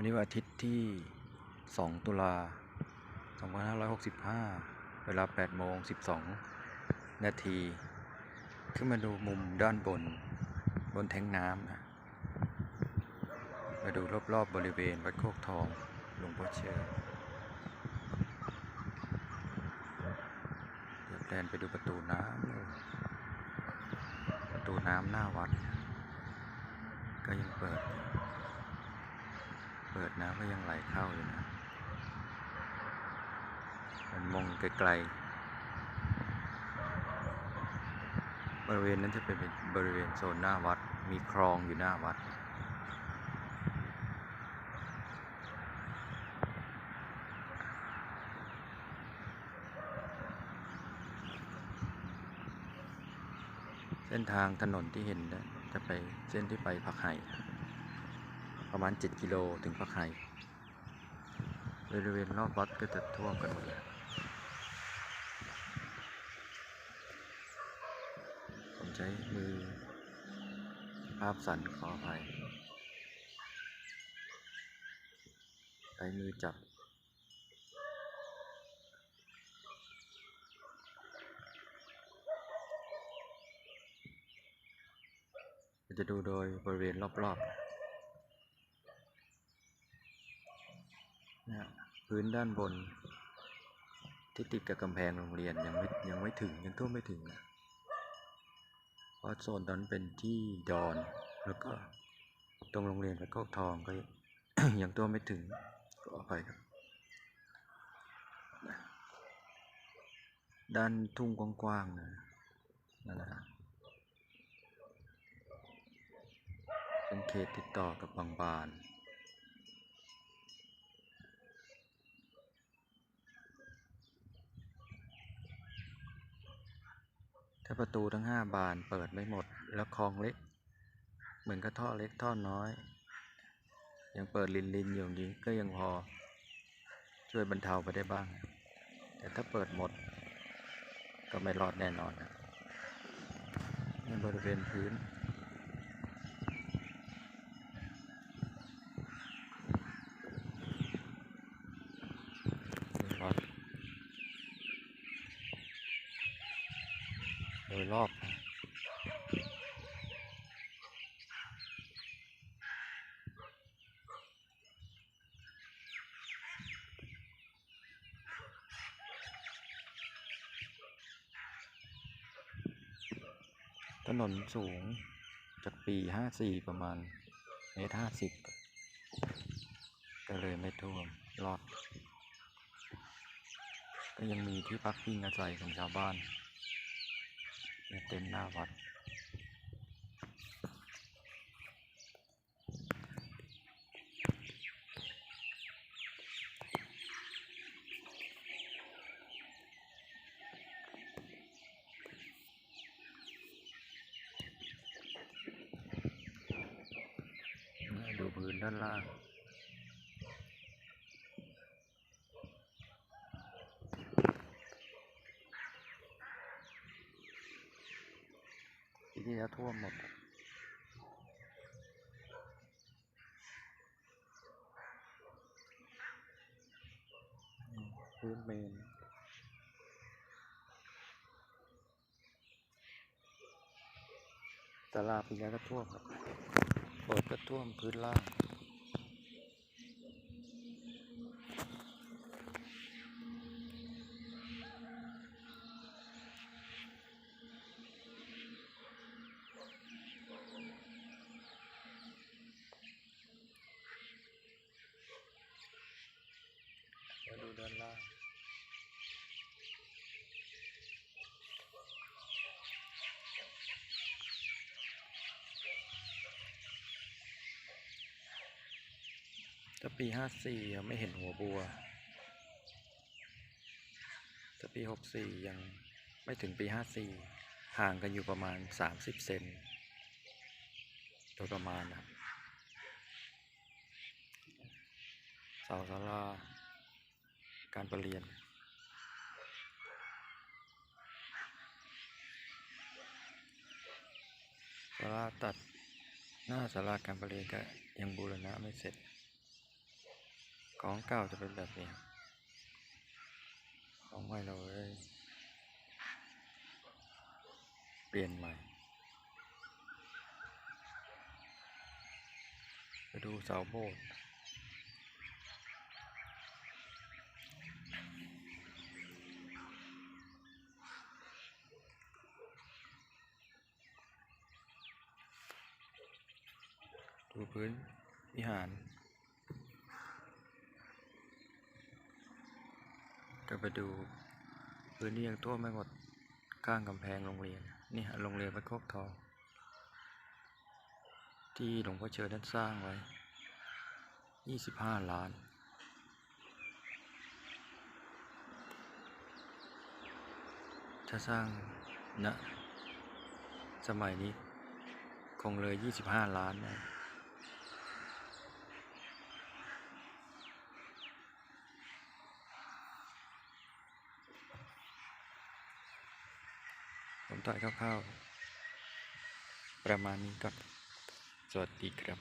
วันนี้วันอาทิตย์ที่ 2 ตุลา 2565 เวลา 8 โมง 12 นาที ขึ้นมาดูมุมด้านบน บนแทงน้ำนะ มาดูรอบๆบบริเวณวัดโคกทอง หลวงพ่อเชื่อเดี๋ยวแดนไปดูประตูน้ำประตูน้ำหน้าวัด ก็ยังเปิด ปิดน้ำก็ยังไหลเข้าอยู่นะ มันมองไกลๆ บริเวณนั้นจะเป็นบริเวณโซนหน้าวัด มีคลองอยู่หน้าวัดเส้นทางถนนที่เห็นนะจะไปเส้นที่ไปพักไห่ ประมาณ 7 กิโลถึงพักไห่บริเวณรอบวัดก็จะท่วมกันหมดเลยผมใช้มือ ภาพสั่นขออภัยใช้มือจับจะดูโดยบริเวณรอบๆ นะพื้นด้านบน ที่ติดกับกำแพงโรงเรียนยังไม่ยังไม่ถึงยังท่วมไม่ถึงนะเพราะโซนนั้นเป็นที่ดอนแล้วก็ตรงโรงเรียนพระโคกทองก็ยังท่วมไม่ถึงก็อภัยครับ ด้านทุ่งกว้างๆนะนั่นแหละเป็นเขตติดต่อกับบางบาน ถ้าประตูทั้งห้าบานเปิดไม่หมด แล้วคลองเล็ก เหมือนกับท่อเล็กท่อน้อย ยังเปิดลินลินอยู่อย่างนี้ก็ยังพอช่วยบรรเทาไปได้บ้าง แต่ถ้าเปิดหมด ก็ไม่รอดแน่นอนนะในบริเวณพื้น วัดโดย รอบถนนสูงจากปี 54 ประมาณเมตรห้าสิบก็เลยไม่ท่วมรอด ก็ยังมีที่พักพิงอาศัยของชาวบ้าน ในเต็นท์หน้าวัด ดูพื้นด้านล่าง ปี ที่แล้วท่วมหมด พื้นเมนตลาดปีนี้ก็ท่วมครับโบสถ์ก็ท่วมพื้นล่าง ดูด้านล่างถ้าปีห้าสี่ยังไม่เห็นหัวบัวถ้าปีหกสี่ยังไม่ถึงปีห้าสี่ห่างกันอยู่ประมาณสามสิบเซนโดยประมาณนะเสาศาลา การประเรียนศาลาตัดหน้าศาลาการประเรียนก็ยังบูรณะไม่เสร็จ ของเก่าจะเป็นแบบนี้ของใหม่เราเลยเปลี่ยนใหม่ไปดูเสาโบสถ์ ดูพื้นวิหาร จะไปดูพื้นที่ยังท่วมไม่หมดข้างกำแพงโรงเรียน นี่ฮะโรงเรียนวัดโคกทอง ที่หลวงพ่อเชิญนั้นสร้างไว้ 25 ล้านถ้าสร้างณสมัยนี้ คงเลย 25 ล้านนะ ผมถ่ายคร่าวๆประมาณนี้ก่อน สวัสดีครับ